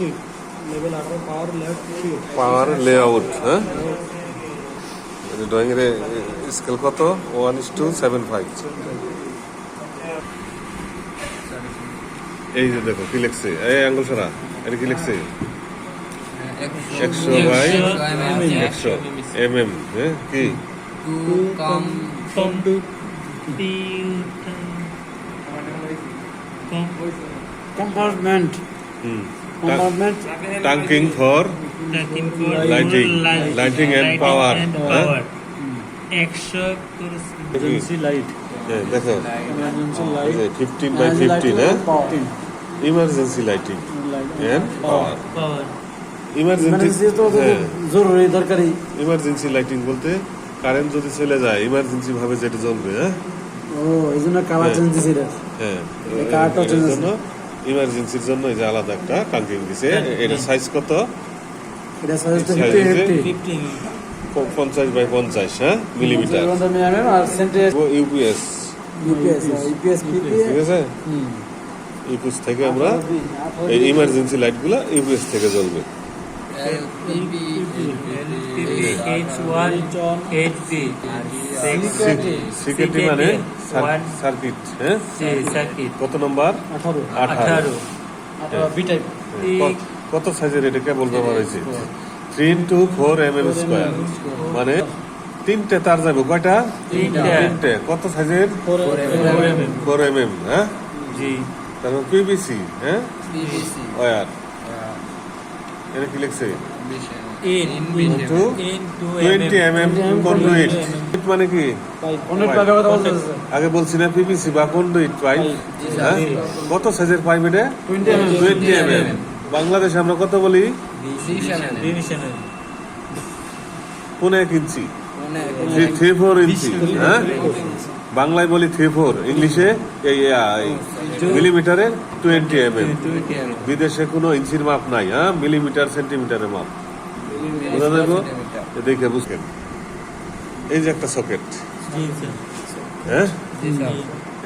Sheet level আঠারো power left sheet power layout হ্যাঁ drawing এর স্কেল কত one is two seven five এই যে দেখো কি লিখছে এই আঙ্গুল সারা এটা কি লিখছে একশো বাই একশো এম এম হ্যাঁ কি টু কম পাওয়ার হ্যাঁ একশো এজেন্সি লাইট হ্যাঁ, দেখো emergency light fifteen by fifteen হ্যাঁ emergency lighting and power power emergency তো জরুরি দরকারি। ইমার্জেন্সি লাইটিং বলতে কারেন্ট যদি চলে যায় ইমার্জেন্সি ভাবে যেটা জ্বলবে হ্যাঁ? ও এই জন্য কালার চেঞ্জ দিছি হ্যাঁ। জন্য ইমার্জেন্সির জন্য এই যে আলাদা একটা টাঙ্কিং দিছে। এটা সাইজ কত? এটা সাইজ এই ফিফটি size এ পঞ্চাশ বাই পঞ্চাশ হ্যাঁ? মিলিমিটার আর ইউপিএস ইউপিএস ইউপিএস পিপি ঠিক আছে? ইউপিএস থেকে আমরা এই ইমার্জেন্সি লাইটগুলো ইউপিএস থেকে জ্বলবে। সিকিউরিটি মানে সার্কিট হ্যাঁ? কত নম্বর? আঠারো। আঠারো। কত- সাইজের এটা কেবল ব্যবহার হয়েছে? Three into four M M square মানে তিনটে তার যাবে। কয়টা? তিনটে। কত সাইজের ফোর এম এম হ্যাঁ? জি। তারপর পিবিসি হ্যাঁ? ওয়ার। এটা কি লিখছে? মানে কি? আগে বলছি না বা কন্ডুইট পাইপ হ্যাঁ? কত সাইজের পাইপ এটা? 20 mm টোয়েন্টি এম এম বাংলাদেশে আমরা কত বলি? পুনে কিনছি এক ইঞ্চি। থ্রি ফোর ইঞ্চি হ্যাঁ? বাংলায় বলি থ্রি ফোর ইংলিশে মিলিমিটারে টোয়েন্টি এম এম বিদেশে কোনো ইঞ্চির মাপ নাই হ্যাঁ? মিলিমিটার সেন্টিমিটারের মাপ। বোঝা যাব দেখে বুঝবেন এই যে একটা সকেট হ্যাঁ?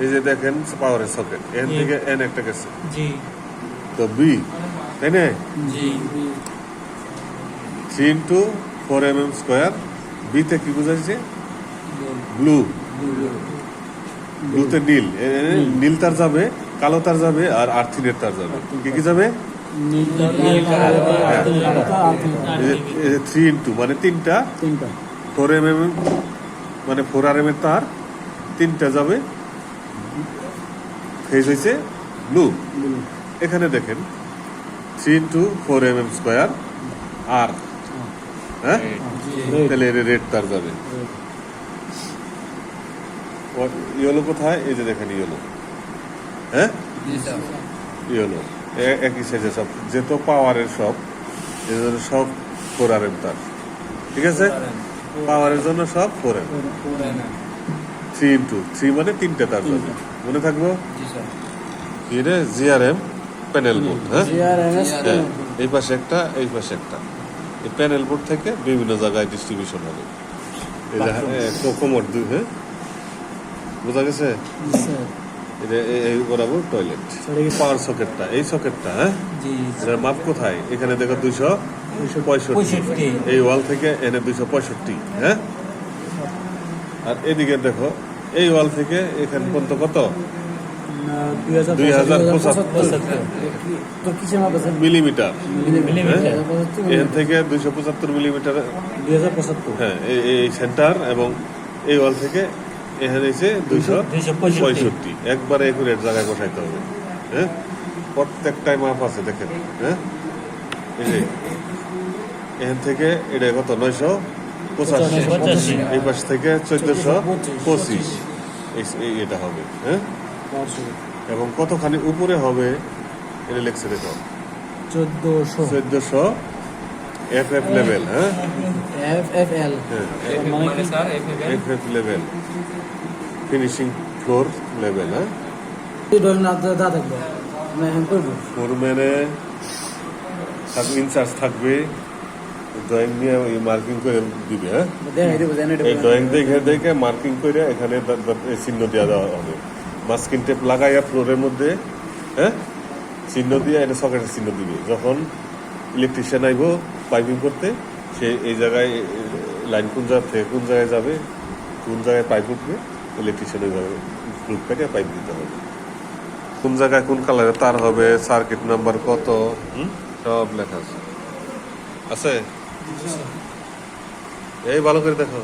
এই যে দেখেন পাওয়ারের সকেট এখান থেকে এন একটা গেছে। তো বি তাই না? Three into four M M square বিতে কি বোঝাচ্ছে ব্লু। ব্লুতে নীল। নীল। তার যাবে কালো তার যাবে আর আর্থিনের তার যাবে। কি কি যাবে? থ্রি ইন্টু মানে তিনটা? তিনটা। ফোর এম এম মানে ফোর আর এম এর তার তিনটা যাবে। ফেজ হয়েছে ব্লু এখানে দেখেন three into four M M square আর হ্যাঁ? তাহলে এর রেড তার যাবে। ইয়েলো কোথায়? এই যে দেখেন ইয়েলো হ্যাঁ? ইয়েলো একই সাইজে সব। যেহেতু পাওয়ারের সব এই জন্য সব ফোর আর এম তার। ঠিক আছে? পাওয়ারের জন্য সব four M three into three মানে তিনটে তার যাবে। মনে থাকব? জিআরএম প্যানেল বোর্ড হ্যাঁ? হ্যাঁ, এই পাশে একটা এই পাশে একটা। এই প্যানেল বোর্ড থেকে বিভিন্ন জায়গায় ডিস্ট্রিবিউশন হবে কোমর দুই হ্যাঁ? বোঝা গেছে? এটা এই বরাবর টয়লেট পাওয়ার সকেটটা এই সকেটটা হ্যাঁ? এটার মাপ কোথায়? এখানে দেখো দুইশো পঁয়ষট্টি। পঁয়ষট্টি। এই ওয়াল থেকে এনে দুইশো পঁয়ষট্টি হ্যাঁ? আর এদিকে দেখো এই ওয়াল থেকে এখানে পর্যন্ত কত? মিলিমিটার। মিলিমিটার। এখান থেকে দুইশো পঁচাত্তর মিলিমিটার। হ্যাঁ এই- সেন্টার এবং এই ওয়াল থেকে এখানে এসে দুইশো পঁয়ষট্টি। একবারে একুরেট জায়গায় বসাইতে হবে। হ্যাঁ প্রত্যেকটাই মাপ আছে দেখেন। হ্যাঁ এখান থেকে এটা কত? নয়শো পঁচাশি। এই পাশ থেকে চোদ্দশো পঁচিশ। এটা হবে। হ্যাঁ এবং কতখানি উপরে হবে এটা লেখছে দেখো। চোদ্দশো। চোদ্দশো এফ এফ লেভেল হ্যাঁ? এফ এফ এল হ্যাঁ। মানে কি F F level finishing floor level হ্যাঁ? ড্রয়িং না থাকবে আমরা এখন করব। ফোরম্যানে ইনচার্জ থাকবে ড্রয়িং নিয়ে ওই মার্কিং করে দিবে হ্যাঁ? এই ড্রয়িং দেখে দেখে মার্কিং করে এখানে চিহ্ন দেওয়া দেওয়া হবে। মাস্কিন টেপ লাগাইয়া ফ্লোরের মধ্যে হ্যাঁ? চিহ্ন দিয়ে এটা সকেটের চিহ্ন দিবে। যখন ইলেকট্রিশিয়ান আইব পাইপিং করতে, সে এই জায়গায় লাইন কোন জায়গা থেকে কোন জায়গায় যাবে, কোন জায়গায় পাইপ উঠবে ইলেকট্রিশিয়ান ওই জায়গায় গ্রুপ কেটে পাইপ দিতে হবে। কোন জায়গায় কোন কালারের তার হবে সার্কিট নাম্বার কত? সব লেখা আছে। আছে? এই ভালো করে দেখো।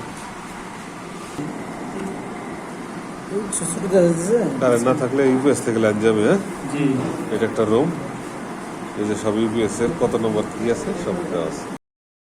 ছোট না থাকলে ইউপিএস থেকে লাইন যাবে হ্যাঁ? এটা একটা রুম এই যে সব ইউপিএস এর কত নম্বর কি আছে? সব দেওয়া আছে।